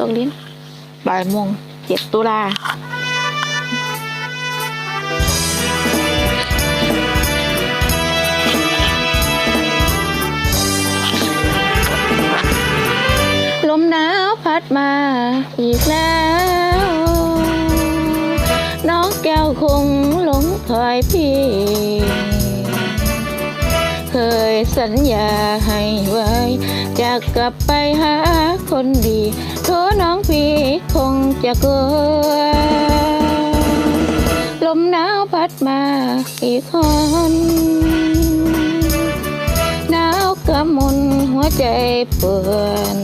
ตกลิ้นบ่ายโมงเจ็ดตุลาลมหนาวพัดมาอีกแล้ว น้องแก้วคงหลงคอยพี่ สัญญาให้ไว้ จะกลับไปหาคนดีโทน้องพี่คงจะกลัวลมหนาวพัดมาอีกคนหนาวกำมุนหัวใจเปื่อน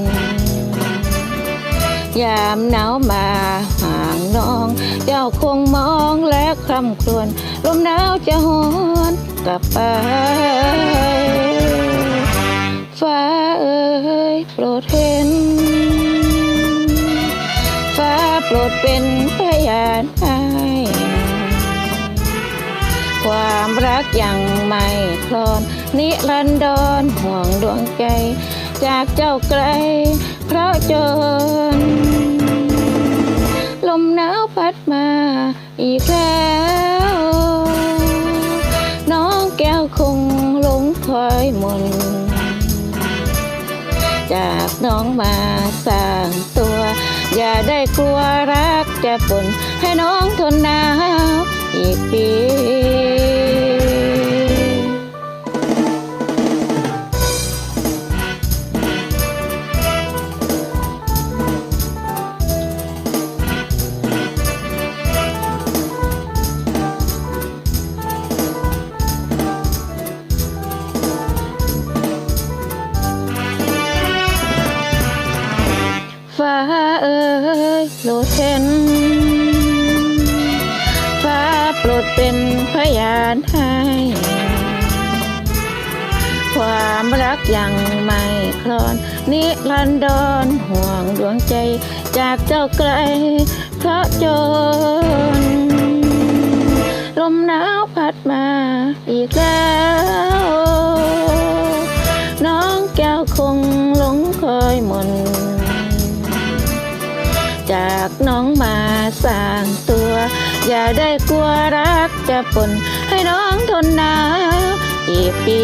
ยามหนาวมาห่างน้อง เจ้าคงมองและคร่ำครวญลมหนาวจะหวนกลับไป ฟ้าเอ้ยโปรดเห็น ฟ้าโปรดเป็นพยานให้ความรักยังไม่คลอน นิรันดรห่วงดวงใจ จากเจ้าไกล เพราะจน ลมหนาวพัดมาอีกแล้ว จากน้องมาสร้างตัว อย่าได้กลัวรักจะปนให้น้องทนหนาวอีกปี ฟ้าเอ้ยโปรดเห็นฟ้าโปรดเป็นพยานให้ ความรักยังไม่คลอน นิรันดรห่วงดวงใจ จากเจ้าไกล เพราะจน ลมหนาวพัดมาอีกแล้ว จากน้องมาสร้างตัว อย่าได้กลัวรักจะปนให้น้องทนหนาวอีกปี